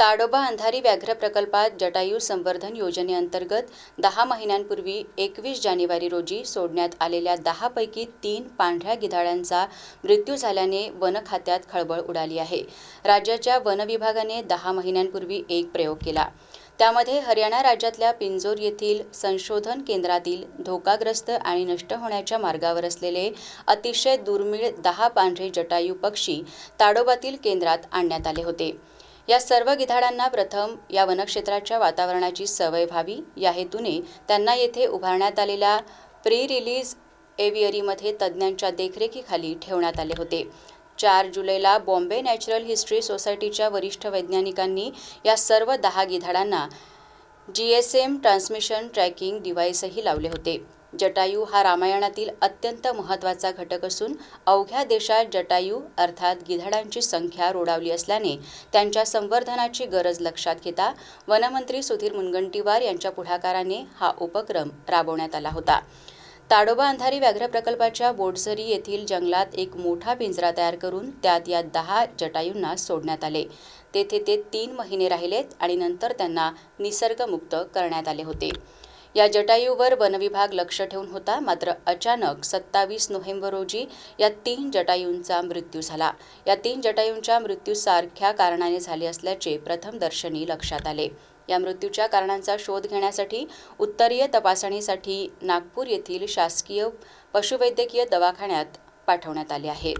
ताडोबा अंधारी व्याघ्र प्रकल्पात जटायू संवर्धन योजनेअंतर्गत दहा महिन्यांपूर्वी एकवीस जानेवारी रोजी सोडण्यात आलेल्या दहापैकी तीन पांढऱ्या गिधाडांचा मृत्यू झाल्याने वन खात्यात खळबळ उडाली आहे. राज्याच्या वन विभागाने दहा महिन्यांपूर्वी एक प्रयोग केला. त्यामध्ये हरियाणा राज्यातल्या पिंजोर येथील संशोधन केंद्रातील धोकाग्रस्त आणि नष्ट होण्याच्या मार्गावर असलेले अतिशय दुर्मिळ दहा पांढरे जटायू पक्षी ताडोबातील केंद्रात आणण्यात आले होते. या सर्व गिधाडांना प्रथम या वनक्षेत्राच्या वातावरणाची सवय व्हावी. या हेतूने त्यांना येथे उभारण्यात आलेल्या प्री रिलीज एवियरीमध्ये तज्ज्ञांच्या देखरेखीखाली ठेवण्यात आले होते. चार जुलैला बॉम्बे नॅचरल हिस्ट्री सोसायटीच्या वरिष्ठ वैज्ञानिकांनी या सर्व दहा गिधाडांना G S M transmission tracking डिव्हाइसही लावले होते. जटायू हा रामायणातील अत्यंत महत्त्वाचा घटक असून अवघ्या देशात जटायू अर्थात गिधाडांची संख्या रोडावली असल्याने त्यांच्या संवर्धनाची गरज लक्षात घेता वनमंत्री सुधीर मुनगंटीवार यांच्या पुढाकाराने हा उपक्रम राबवण्यात आला होता. ताडोबा अंधारी व्याघ्र प्रकल्पाच्या बोटझरी येथील जंगलात एक मोठा पिंजरा तयार करून त्यात या दहा जटायूंना सोडण्यात आले. तेथे ते तीन महिने राहिलेत आणि नंतर त्यांना निसर्गमुक्त करण्यात आले होते. या जटायूवर वनविभाग लक्ष ठेवून होता. मात्र अचानक सत्तावीस नोव्हेंबर रोजी या तीन जटायूंचा मृत्यू झाला. या तीन जटायूंच्या मृत्यू सारख्या कारणाने झाले असल्याचे प्रथमदर्शनी लक्षात आले. या मृत्यूच्या कारणांचा शोध घेण्यासाठी उत्तरीय तपासणीसाठी नागपूर येथील शासकीय पशुवैद्यकीय दवाखान्यात पाठवण्यात आले आहे.